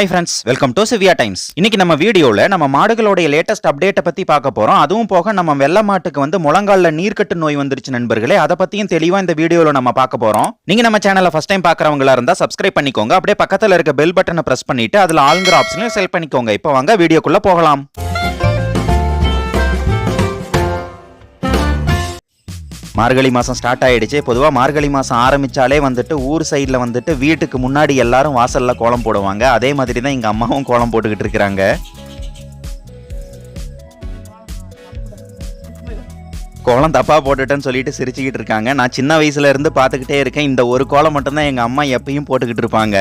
Hi friends welcome to Siviya Times இன்னைக்கு நம்ம வீடியோவில் நம்ம மாடுகளுடைய லேட்டஸ்ட் அப்டேட்டை பற்றி பார்க்க போறோம். அதுவும் போக நம்ம வெள்ள மாட்டுக்கு வந்து முழங்கால நீர்க்கட்டு நோய் வந்துருச்சு நண்பர்களே அதை பற்றியும் தெளிவாக இந்த வீடியோவில் நம்ம பார்க்க போறோம். நீங்கள் நம்ம சேனலை ஃபஸ்ட் டைம் பார்க்குறவங்களா இருந்தால் சப்ஸ்கிரைப் பண்ணிக்கோங்க. அப்படியே பக்கத்தில் இருக்க பெல் பட்டனை பிரஸ் பண்ணிட்டு அதில் ஆளுங்கிற ஆப்ஷனையும் செலக்ட் பண்ணிக்கோங்க. இப்போ வாங்க வீடியோக்குள்ளே போகலாம். மார்கழி மாதம் ஸ்டார்ட் ஆகிடுச்சு பொதுவாக மார்கழி மாதம் ஆரம்பித்தாலே வந்துட்டு ஊர் சைடில் வந்துட்டு வீட்டுக்கு முன்னாடி எல்லாரும் வாசலில் கோலம் போடுவாங்க. அதே மாதிரி தான் எங்கள் அம்மாவும் கோலம் போட்டுக்கிட்டு இருக்கிறாங்க. கோலம் தப்பாக போட்டுட்டேன்னு சொல்லிட்டு சிரிச்சுக்கிட்டு இருக்காங்க. நான் சின்ன வயசுல இருந்து பார்த்துக்கிட்டே இருக்கேன். இந்த ஒரு கோலம் மட்டும்தான் எங்கள் அம்மா எப்பயும் போட்டுக்கிட்டு இருப்பாங்க.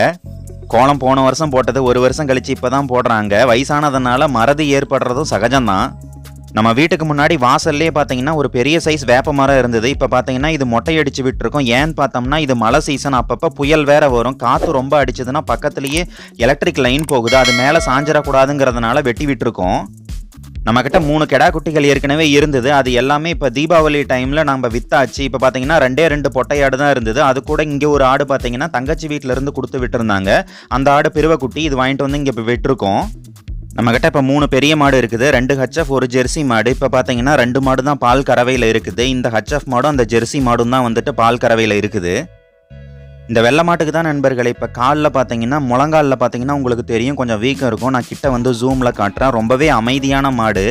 கோலம் போன வருஷம் போட்டது ஒரு வருஷம் கழிச்சு இப்பதான் போடுறாங்க. வயசானதுனால மறதி ஏற்படுறதும் சகஜம்தான். நம்ம வீட்டுக்கு முன்னாடி வாசல்லே பார்த்தீங்கன்னா ஒரு பெரிய சைஸ் வேப்ப மரம் இருந்தது. இப்போ பார்த்தீங்கன்னா இது மொட்டை அடிச்சு விட்டுருக்கோம். ஏன்னு பார்த்தோம்னா இது மழை சீசன் அப்பப்போ புயல் வேற வரும். காற்று ரொம்ப அடிச்சதுன்னா பக்கத்துலேயே எலக்ட்ரிக் லைன் போகுது. அது மேலே சாஞ்சிடக்கூடாதுங்கிறதுனால வெட்டி விட்டுருக்கோம். நம்மக்கிட்ட மூணு கெடா குட்டிகள் ஏற்கனவே இருந்தது. அது எல்லாமே இப்போ தீபாவளி டைமில் நம்ம வித்தாச்சு. இப்போ பார்த்தீங்கன்னா ரெண்டே ரெண்டு பொட்டையாடு தான் இருந்தது. அது கூட இங்கே ஒரு ஆடு பார்த்தீங்கன்னா தங்கச்சி வீட்டிலேருந்து கொடுத்து விட்டுருந்தாங்க. அந்த ஆடு பிரிவ குட்டி இது வாங்கிட்டு வந்து இங்கே இப்போ விட்டுருக்கோம். நம்மக்கிட்ட இப்போ மூணு பெரிய மாடு இருக்குது. ரெண்டு ஹச்எஃப் ஒரு ஜெர்சி மாடு. இப்போ பார்த்தீங்கன்னா ரெண்டு மாடு தான் பால் கறவையில் இருக்குது. இந்த ஹச்எஃப் மாடும் அந்த ஜெர்சி மாடும் தான் வந்துட்டு பால் கறவையில் இருக்குது. இந்த வெள்ளை மாட்டுக்கு தான் நண்பர்களே இப்போ காலில் பார்த்தீங்கன்னா முழங்காலில் பார்த்தீங்கன்னா உங்களுக்கு தெரியும். கொஞ்சம் வீக்கம் இருக்கும். நான் கிட்ட வந்து ஜூமில் காட்டுறேன். ரொம்பவே அமைதியான மாடு.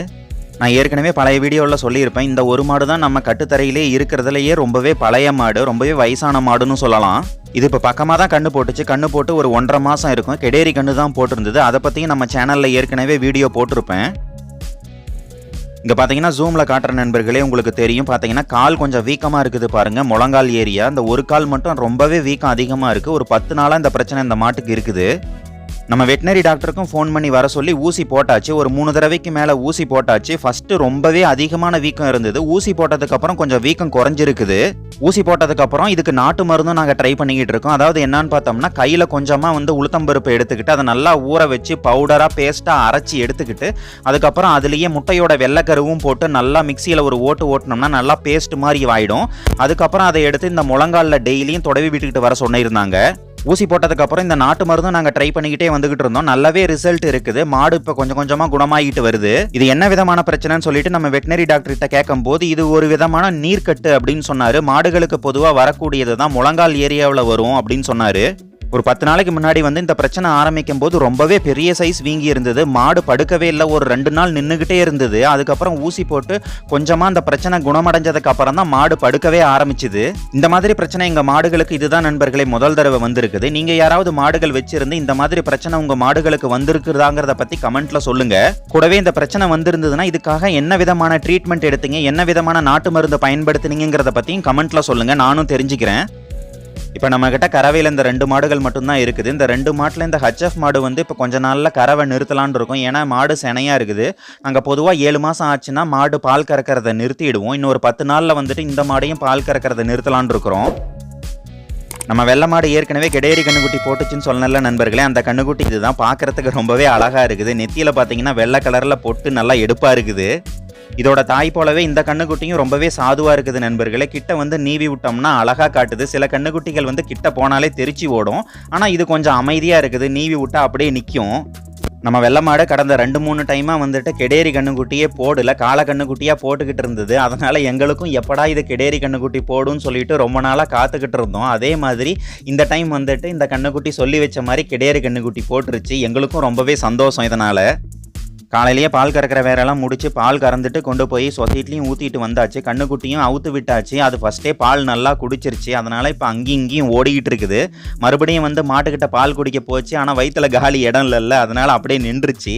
நான் ஏற்கனவே பழைய வீடியோவில் சொல்லியிருப்பேன். இந்த ஒரு மாடு தான் நம்ம கட்டுத்தரையிலே இருக்கிறதுலையே ரொம்பவே பழைய மாடு ரொம்பவே வயசான மாடுன்னு சொல்லலாம். இது இப்போ பக்கமாக தான் கண்ணு போட்டுச்சு. கண்ணு போட்டு ஒரு ஒன்றரை மாதம் இருக்கும். கெடேரி கண்ணு தான் போட்டிருந்தது. அதை பற்றியும் நம்ம சேனலில் ஏற்கனவே வீடியோ போட்டிருப்பேன். இங்கே பார்த்தீங்கன்னா ஜூமில் காட்டுற நண்பர்களே உங்களுக்கு தெரியும். பார்த்தீங்கன்னா கால் கொஞ்சம் வீக்கமாக இருக்குது பாருங்கள் முழங்கால் ஏரியா. இந்த ஒரு கால் மட்டும் ரொம்பவே வீக்கம் அதிகமாக இருக்குது ஒரு பத்து நாளாக இந்த பிரச்சனை இந்த மாட்டுக்கு இருக்குது. நம்ம வெட்டினரி டாக்டருக்கும் ஃபோன் பண்ணி வர சொல்லி ஊசி போட்டாச்சு. ஒரு மூணு தடவைக்கு மேலே ஊசி போட்டாச்சு. ஃபஸ்ட்டு ரொம்பவே அதிகமான வீக்கம் இருந்தது. ஊசி போட்டதுக்கப்புறம் கொஞ்சம் வீக்கம் குறைஞ்சிருக்குது. ஊசி போட்டதுக்கப்புறம் இதுக்கு நாட்டு மருந்தும் நாங்கள் ட்ரை பண்ணிக்கிட்டு இருக்கோம். அதாவது என்னன்னு பார்த்தோம்னா கையில் கொஞ்சமாக வந்து உளுத்தம்பருப்பு எடுத்துக்கிட்டு அதை நல்லா ஊற வச்சு பவுடராக பேஸ்ட்டாக அரைச்சி எடுத்துக்கிட்டு அதுக்கப்புறம் அதுலேயே முட்டையோட வெள்ளைக்கருவும் போட்டு நல்லா மிக்சியில் ஒரு ஓட்டு ஓட்டினோம்னா நல்லா பேஸ்ட் மாதிரி ஆகிடும் அதுக்கப்புறம் அதை எடுத்து இந்த முழங்காலில் டெய்லியும் தொடவி விட்டுக்கிட்டு வர சொன்னிருந்தாங்க. ஊசி போட்டதுக்கப்புறம் இந்த நாட்டு மருந்தும் நாங்கள் ட்ரை பண்ணிக்கிட்டே வந்துகிட்டு இருந்தோம். நல்லாவே ரிசல்ட் இருக்குது. மாடு இப்போ கொஞ்சம் கொஞ்சமாக குணமாகிட்டு வருது. இது என்ன விதமான பிரச்சனைன்னு சொல்லிட்டு நம்ம வெட்டினரி டாக்டர் கிட்ட கேட்கும் போது இது ஒரு விதமான நீர்க்கட்டு அப்படின்னு சொன்னாரு. மாடுகளுக்கு பொதுவாக வரக்கூடியது தான் முழங்கால் ஏரியாவில் வரும் அப்படின்னு சொன்னாரு. ஒரு பத்து நாளைக்கு முன்னாடி வந்து இந்த பிரச்சனை ஆரம்பிக்கும் போது ரொம்பவே பெரிய சைஸ் வீங்கி இருந்தது. மாடு படுக்கவே இல்லை. ஒரு ரெண்டு நாள் நின்றுக்கிட்டே இருந்தது. அதுக்கப்புறம் ஊசி போட்டு கொஞ்சமாக அந்த பிரச்சனை குணமடைஞ்சதுக்கு அப்புறம் தான் மாடு படுக்கவே ஆரம்பிச்சுது. இந்த மாதிரி பிரச்சனை எங்கள் மாடுகளுக்கு இதுதான் நண்பர்களே முதல் தடவை வந்திருக்குது. நீங்கள் யாராவது மாடுகள் வச்சிருந்து இந்த மாதிரி பிரச்சனை உங்கள் மாடுகளுக்கு வந்திருக்குதாங்கிறத பற்றி கமெண்ட்டில் சொல்லுங்கள் கூடவே இந்த பிரச்சனை வந்திருந்ததுன்னா இதுக்காக என்ன விதமான ட்ரீட்மெண்ட் எடுத்தீங்க? என்ன விதமான நாட்டு மருந்து பயன்படுத்தினீங்கிறத பற்றியும் கமெண்ட்டில் சொல்லுங்கள் நானும் தெரிஞ்சுக்கிறேன். இப்போ நம்மக்கிட்ட கறவையில் இந்த ரெண்டு மாடுகள் மட்டும்தான் இருக்குது. இந்த ரெண்டு மாட்டில் இந்த ஹச்எஃப் மாடு வந்து இப்போ கொஞ்ச நாளில் கறவை நிறுத்தலான்னு இருக்கும். ஏன்னா மாடு செனையாக இருக்குது. நாங்கள் பொதுவாக ஏழு மாதம் ஆச்சுன்னா மாடு பால் கறக்கிறத நிறுத்திடுவோம். இன்னும் ஒரு பத்து நாளில் வந்துட்டு இந்த மாடையும் பால் கறக்கிறத நிறுத்தலான் இருக்கிறோம். நம்ம வெள்ளை மாடு ஏற்கனவே கெடேரி கண்ணுக்குட்டி போட்டுச்சுன்னு சொல்லல நண்பர்களே. அந்த கண்ணுக்குட்டி இதுதான். பார்க்கறதுக்கு ரொம்பவே அழகாக இருக்குது. நெத்தியில் பார்த்தீங்கன்னா வெள்ளை கலரில் பொட்டு நல்லா எடுப்பாக இருக்குது. இதோட தாய் போலவே இந்த கண்ணுக்குட்டியும் ரொம்பவே சாதுவாக இருக்குது நண்பர்களே. கிட்ட வந்து நீவி விட்டோம்னா அழகாக காட்டுது. சில கண்ணுக்குட்டிகள் வந்து கிட்ட போனாலே தெரிச்சு ஓடும். ஆனால் இது கொஞ்சம் அமைதியாக இருக்குது. நீவி விட்டா அப்படியே நிற்கும் நம்ம வெள்ளமாடு கடந்த ரெண்டு மூணு டைமாக வந்துட்டு கெடேரி கண்ணுக்குட்டியே போடல. காளை கண்ணுக்குட்டியாக போட்டுக்கிட்டு இருந்தது. அதனால் எங்களுக்கும் எப்படா இது கெடேரி கண்ணுக்குட்டி போடுன்னு சொல்லிட்டு ரொம்ப நாளாக காத்துக்கிட்டு இருந்தோம். அதே மாதிரி இந்த டைம் வந்துட்டு இந்த கண்ணுக்குட்டி சொல்லி வச்ச மாதிரி கெடேரி கண்ணுக்குட்டி போட்டுருச்சு. எங்களுக்கும் ரொம்பவே சந்தோஷம் இதனால். காலையிலேயே பால் கறக்கிற வேலையெல்லாம் முடிச்சு பால் கறந்துட்டு கொண்டு போய் சொசைட்டிலையும் ஊற்றிட்டு வந்தாச்சு. கண்ணுக்குட்டியும் அவுத்து விட்டாச்சு. அது ஃபஸ்ட்டே பால் நல்லா குடிச்சிருச்சு. அதனால் இப்போ அங்கேயும் இங்கேயும் ஓடிக்கிட்டு இருக்குது. மறுபடியும் வந்து மாட்டுக்கிட்ட பால் குடிக்க போச்சு. ஆனால் வயிற்றுல காலி இடம் இல்லைல்ல. அதனால் அப்படியே நின்றுச்சு.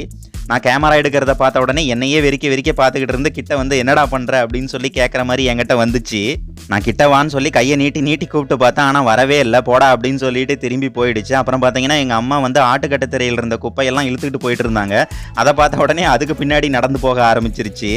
நான் கேமரா எடுக்கிறத பார்த்த உடனே என்னையே வெறிக்க வெறிக்க பார்த்துக்கிட்டு இருந்து கிட்ட வந்து என்னடா பண்ணுற அப்படின்னு சொல்லி கேட்குற மாதிரி என்கிட்ட வந்துச்சு. நான் கிட்ட வான்னு சொல்லி கையை நீட்டி நீட்டி கூப்பிட்டு பார்த்தேன். ஆனால் வரவே இல்லை. போடா அப்படின்னு சொல்லிட்டு திரும்பி போயிடுச்சு. அப்புறம் பார்த்தீங்கன்னா எங்கள் அம்மா வந்து ஆட்டுக்கட்டு திரையில் இருந்த குப்பையெல்லாம் இழுத்துக்கிட்டு போயிட்டு இருந்தாங்க. அதை பார்த்த உடனே அதுக்கு பின்னாடி நடந்து போக ஆரம்பிச்சிருச்சு.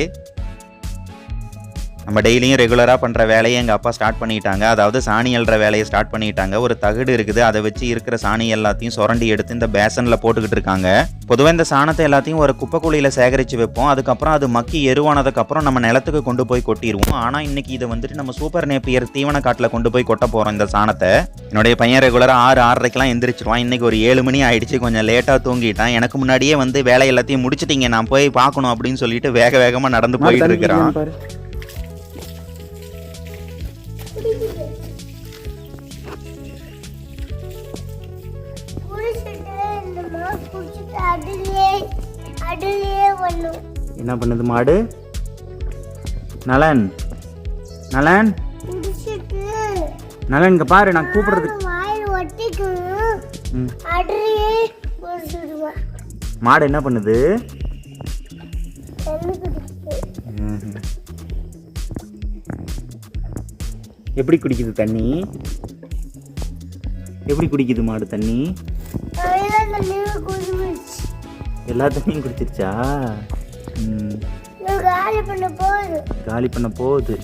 நம்ம டெய்லியும் ரெகுலராக பண்ணுற வேலையை எங்கள் அப்பா ஸ்டார்ட் பண்ணிட்டாங்க. அதாவது சாணி அள்ளுற வேலையை ஸ்டார்ட் பண்ணிட்டாங்க. ஒரு தகடு இருக்குது. அதை வச்சு இருக்கிற சாணி எல்லாத்தையும் சுரண்டி எடுத்து இந்த பேசனில் போட்டுக்கிட்டு இருக்காங்க. பொதுவாக இந்த சாணத்தை எல்லாத்தையும் ஒரு குப்பை குழியில் சேகரித்து வைப்போம். அதுக்கப்புறம் அது மக்கி எருவானதுக்கப்புறம் நம்ம நிலத்துக்கு கொண்டு போய் கொட்டிடுவோம் ஆனால் இன்னைக்கு இதை வந்துட்டு நம்ம சூப்பர் நேப்பியர் தீவன காட்டில் கொண்டு போய் கொட்ட போகிறோம் இந்த சாணத்தை. என்னுடைய பையன் ரெகுலராக ஆறு ஆறரைக்கெல்லாம் எந்திரிச்சிருவான். இன்னைக்கு ஒரு ஏழு மணி ஆயிடுச்சு. கொஞ்சம் லேட்டாக தூங்கிட்டான். எனக்கு முன்னாடியே வந்து வேலை எல்லாத்தையும் முடிச்சிட்டீங்க. நான் போய் பார்க்கணும் அப்படின்னு சொல்லிட்டு வேக வேகமாக நடந்து போயிட்டு இருக்கிறான். என்ன பண்ணுது மாடு? நலன். நலன். நலன் இங்க பாரு நான் குடிச்சிடுவேன் மாடு என்ன பண்ணுது? எப்படி குடிக்குது தண்ணி? எப்படி குடிக்குது மாடு தண்ணி? எல்லா தண்ணியும் குடிச்சிருச்சா? காலி பண்ண போகுது. காலி பண்ண போகுது.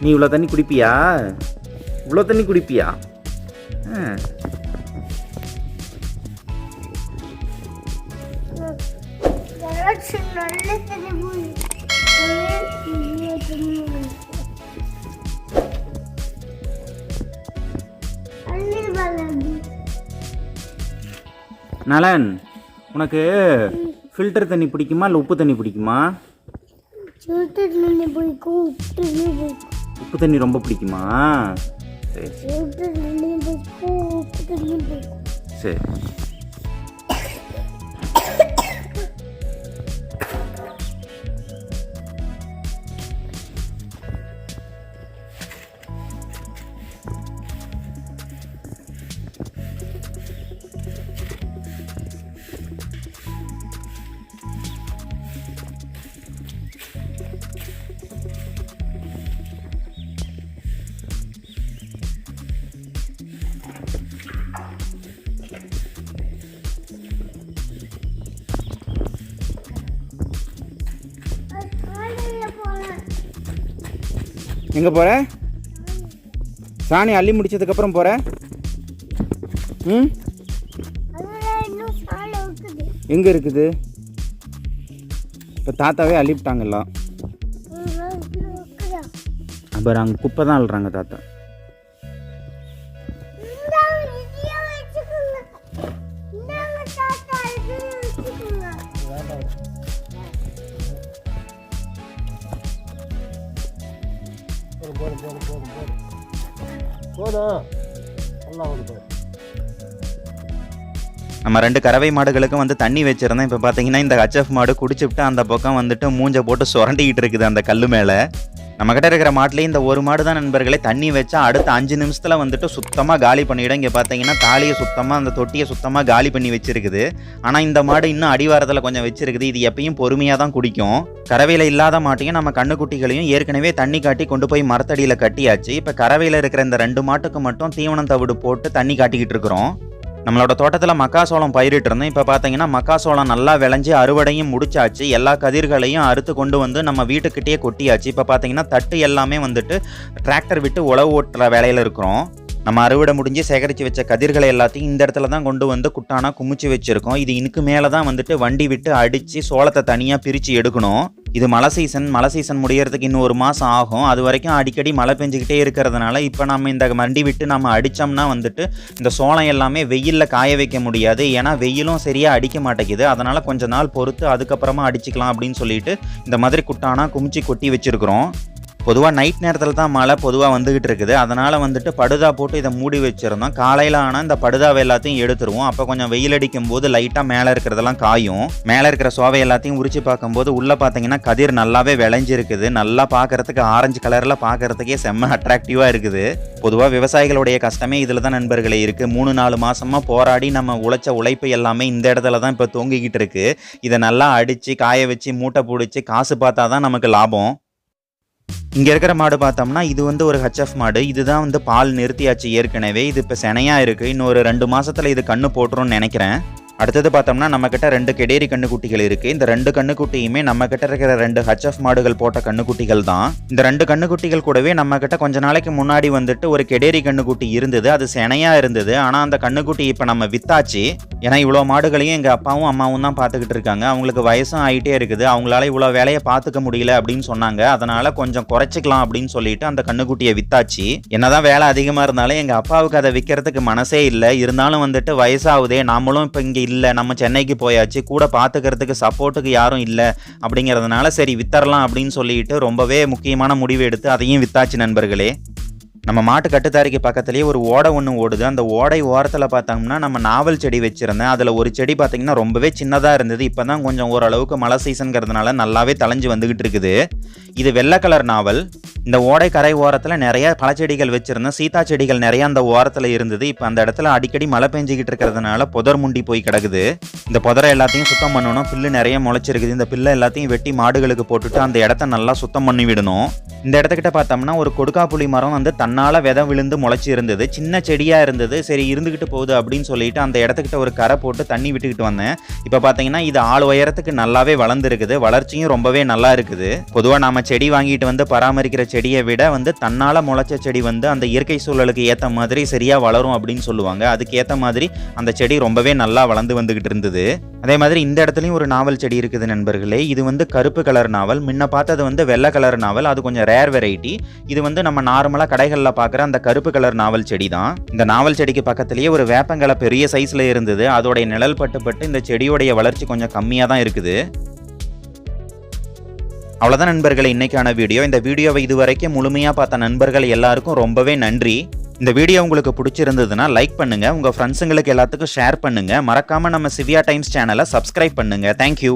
நீ இவ்வளோ தண்ணி குடிப்பியா? இவ்வளோ தண்ணி குடிப்பியா? ஆ. நலன் உனக்கு ஃபில்டர் தண்ணி பிடிக்குமா இல்லை உப்பு தண்ணி பிடிக்குமா? உப்பு தண்ணி ரொம்ப பிடிக்குமா? சரி. சரி. எங்கே போகிற சாணி அள்ளி முடிச்சதுக்கப்புறம் போகிற ம்? எங்கே இருக்குது? இப்போ தாத்தாவே அள்ளிவிட்டாங்கல்லாம் அப்புறம் அங்கே குப்பை தான் அள்ளுறாங்க தாத்தா. நம்ம ரெண்டு கறவை மாடுகளுக்கும் வந்து தண்ணி வச்சிருந்தோம். இப்போ பார்த்தீங்கன்னா இந்த ஹச்எஃப் மாடு குடிச்சுவிட்டு அந்த பக்கம் வந்துட்டு மூஞ்ச போட்டு சுரண்டிக்கிட்டு இருக்குது அந்த கல் மேலே. நம்மக்கிட்ட இருக்கிற மாட்டிலே இந்த ஒரு மாடு தான் நண்பர்களே. தண்ணி வச்சா அடுத்த அஞ்சு நிமிஷத்தில் வந்துட்டு சுத்தமாக காலி பண்ணிவிடும் இங்கே பார்த்தீங்கன்னா தாலியை சுத்தமாக அந்த தொட்டியை சுத்தமாக காலி பண்ணி வச்சிருக்குது. ஆனால் இந்த மாடு இன்னும் அடிவாரத்தில் கொஞ்சம் வச்சிருக்குது. இது எப்பயும் பொறுமையாக தான் குடிக்கும். கறவையில் இல்லாத மாட்டையும் நம்ம கண்ணுக்குட்டிகளையும் ஏற்கனவே தண்ணி காட்டி கொண்டு போய் மரத்தடியில் கட்டியாச்சு. இப்போ கறவையில் இருக்கிற இந்த ரெண்டு மாட்டுக்கு மட்டும் தீவனம் தவிடு போட்டு தண்ணி காட்டிக்கிட்டு இருக்கிறோம். நம்மளோட தோட்டத்தில் மக்காசோளம் பயிரிட்டு இருந்தோம் இப்போ பார்த்தீங்கன்னா மக்காசோளம் நல்லா விளைஞ்சி அறுவடையும் முடிச்சாச்சு. எல்லா கதிர்களையும் அறுத்து கொண்டு வந்து நம்ம வீட்டுக்கிட்டேயே கொட்டியாச்சு. இப்போ பார்த்தீங்கன்னா தட்டு எல்லாமே வந்துட்டு டிராக்டர் விட்டு உழவு ஓட்டுற வேலையில் இருக்கிறோம். நம்ம அறுவடை முடிஞ்சு சேகரித்து வச்ச கதிர்களை எல்லாத்தையும் இந்த இடத்துல தான் கொண்டு வந்து குட்டானா குமிச்சு வச்சுருக்கோம். இது இதுக்கு மேலே தான் வந்துட்டு வண்டி விட்டு அடித்து சோளத்தை தனியாக பிரித்து எடுக்கணும். இது மழை சீசன் மழை சீசன் முடியறதுக்கு இன்னும் ஒரு மாதம் ஆகும். அது வரைக்கும் அடிக்கடி மழை பெஞ்சிக்கிட்டே இருக்கிறதுனால இப்போ நம்ம இந்த வண்டி விட்டு நம்ம அடித்தோம்னா வந்துட்டு இந்த சோளம் எல்லாமே வெயிலில் காய வைக்க முடியாது. ஏன்னா வெயிலும் சரியாக அடிக்க மாட்டேங்குது. அதனால் கொஞ்ச நாள் பொறுத்து அதுக்கப்புறமா அடிச்சுக்கலாம் அப்படின்னு சொல்லிட்டு இந்த மாதிரி குட்டானா குமிச்சு கொட்டி வச்சுருக்குறோம். பொதுவாக நைட் நேரத்தில் தான் மழை பொதுவாக வந்துக்கிட்டு இருக்குது. அதனால் வந்துட்டு படுதா போட்டு இதை மூடி வச்சுருந்தோம். காலையில் ஆனால் இந்த படுதாவை எல்லாத்தையும் எடுத்துருவோம். அப்போ கொஞ்சம் வெயில் அடிக்கும் போது லைட்டாக மேலே இருக்கிறதெல்லாம் காயும். மேலே இருக்கிற சோவை எல்லாத்தையும் உரிச்சு பார்க்கும்போது உள்ளே பார்த்தீங்கன்னா கதிர் நல்லாவே விளைஞ்சிருக்குது. நல்லா பார்க்கறதுக்கு ஆரஞ்சு கலரில் பார்க்கறதுக்கே செம்ம அட்ராக்டிவாக இருக்குது. பொதுவாக விவசாயிகளுடைய கஷ்டமே இதில் தான் நண்பர்களே இருக்குது மூணு நாலு மாதமாக போராடி நம்ம உழைச்ச உழைப்பு எல்லாமே இந்த இடத்துல தான் இப்போ தூங்கிக்கிட்டு இருக்குது இதை நல்லா அடித்து காய வச்சு மூட்டை பிடிச்சி காசு பார்த்தா தான் நமக்கு லாபம். இங்கே இருக்கிற மாடு பார்த்தோம்னா இது வந்து ஒரு ஹச்எஃப் மாடு. இதுதான் வந்து பால் நிறுத்தியாச்சு ஏற்கனவே. இது இப்போ செனையாக இருக்குது இன்னொரு ரெண்டு மாதத்தில் இது கண்ணு போட்டுரும்னு நினைக்கிறேன். அடுத்தது பார்த்தோம்னா நம்ம கிட்ட ரெண்டு கெடேரி கண்ணுக்குட்டிகள் இருக்கு. இந்த ரெண்டு கண்ணுக்குட்டியுமே நம்ம கிட்ட இருக்கிற ரெண்டு ஹச்எஃப் மாடுகள் போட்ட கண்ணுக்குட்டிகள் தான். இந்த ரெண்டு கண்ணுக்குட்டிகள் கூடவே நம்ம கிட்ட கொஞ்ச நாளைக்கு முன்னாடி வந்துட்டு ஒரு கெடேரி கண்ணுக்குட்டி இருந்தது. அது செனையா இருந்தது. ஆனா அந்த கண்ணுக்குட்டி இப்போ நம்ம வித்தாச்சு. ஏன்னா இவ்வளோ மாடுகளையும் எங்க அப்பாவும் அம்மாவும் தான் பார்த்துக்கிட்டு இருக்காங்க. அவங்களுக்கு வயசும் ஆயிட்டே இருக்குது. அவங்களால இவ்வளோ வேலையை பார்த்துக்க முடியல அப்படின்னு சொன்னாங்க. அதனால கொஞ்சம் குறைச்சிக்கலாம் அப்படின்னு சொல்லிட்டு அந்த கண்ணுக்குட்டியை வித்தாச்சு. என்னதான் வேலை அதிகமா இருந்தாலும் எங்க அப்பாவுக்கு அதை விற்கிறதுக்கு மனசே இல்லை. இருந்தாலும் வந்துட்டு வயசாகுதே. நாமளும் இப்போ இங்கே இல்லை நம்ம சென்னைக்கு போயாச்சு கூட பார்த்துக்கிறதுக்கு சப்போர்ட்டுக்கு யாரும் இல்லை அப்படிங்கிறதுனால சரி வித்தரலாம் அப்படின்னு சொல்லிட்டு ரொம்பவே முக்கியமான முடிவு எடுத்து அதையும் வித்தாச்சு நண்பர்களே. நம்ம மாட்டு கட்டுத்தாரிக்கு பக்கத்துலேயே ஒரு ஓடை ஒன்று ஓடுது. அந்த ஓடை ஓரத்தில் பார்த்தோம்னா நம்ம நாவல் செடி வச்சுருந்தேன். அதில் ஒரு செடி பார்த்தீங்கன்னா ரொம்பவே சின்னதாக இருந்தது. இப்போ தான் கொஞ்சம் ஓரளவுக்கு மழை சீசனுங்கிறதுனால நல்லாவே தலைஞ்சு வந்துக்கிட்டு இருக்குது. இது வெள்ளை கலர் நாவல். இந்த ஓடை கரை ஓரத்தில் நிறைய பழச்செடிகள் வச்சுருந்தேன். சீதா செடிகள் நிறையா அந்த ஓரத்தில் இருந்தது. இப்போ அந்த இடத்துல அடிக்கடி மழை பெஞ்சிக்கிட்டு இருக்கிறதுனால புதர் முண்டி போய் கிடக்குது. இந்த புதரை எல்லாத்தையும் சுத்தம் பண்ணணும். புல்லு நிறைய முளைச்சிருக்குது. இந்த பில்லை எல்லாத்தையும் வெட்டி மாடுகளுக்கு போட்டுட்டு அந்த இடத்த நல்லா சுத்தம் பண்ணி விடணும். இந்த இடத்துக்கிட்ட பார்த்தோம்னா ஒரு கொடுக்காப்புளி மரம் வந்து தன் தன்னால் விதம் விழுந்து முளைச்சி இருந்தது. சின்ன செடியாக இருந்தது. சரி இருந்துக்கிட்டு போகுது அப்படின்னு சொல்லிட்டு அந்த இடத்துக்கிட்ட ஒரு கரை போட்டு தண்ணி விட்டுக்கிட்டு வந்தேன். இப்போ பார்த்தீங்கன்னா இது ஆள் உயரத்துக்கு நல்லாவே வளர்ந்துருக்குது. வளர்ச்சியும் ரொம்பவே நல்லா இருக்குது. பொதுவாக நாம் செடி வாங்கிட்டு வந்து பராமரிக்கிற செடியை விட வந்து தன்னால் முளைச்ச செடி வந்து அந்த இயற்கை சூழலுக்கு ஏற்ற மாதிரி சரியாக வளரும் அப்படின்னு சொல்லுவாங்க. அதுக்கு ஏற்ற மாதிரி அந்த செடி ரொம்பவே நல்லா வளர்ந்து வந்துக்கிட்டு இருந்தது. அதே மாதிரி இந்த இடத்துலையும் ஒரு நாவல் செடி இருக்குது நண்பர்களே. இது வந்து கருப்பு கலர் நாவல். முன்ன பார்த்தது வந்து வெள்ளை கலர் நாவல். அது கொஞ்சம் ரேர் வெரைட்டி இது வந்து நம்ம நார்மலாக கடைகளில் பார்க்குற அந்த கருப்பு கலர் நாவல் செடி தான் இந்த நாவல் செடிக்கு பக்கத்துலேயே ஒரு வேப்பங்கலை பெரிய சைஸில் இருந்தது. அதோடைய நிழல் பட்டுப்பட்டு இந்த செடியோடைய வளர்ச்சி கொஞ்சம் கம்மியாக தான் இருக்குது. அவ்வளோதான் நண்பர்கள் இன்றைக்கான வீடியோ. இந்த வீடியோவை இதுவரைக்கும் முழுமையாக பார்த்த நண்பர்கள் எல்லாருக்கும் ரொம்பவே நன்றி. இந்த வீடியோ உங்களுக்கு பிடிச்சிருந்ததுன்னா லைக் பண்ணுங்கள் உங்கள் ஃப்ரெண்ட்ஸுங்களுக்கு எல்லாத்துக்கும் ஷேர் பண்ணுங்கள் மறக்காமல் நம்ம சிவியா டைம்ஸ் சேனலை சப்ஸ்கிரைப் பண்ணுங்கள் தேங்க்யூ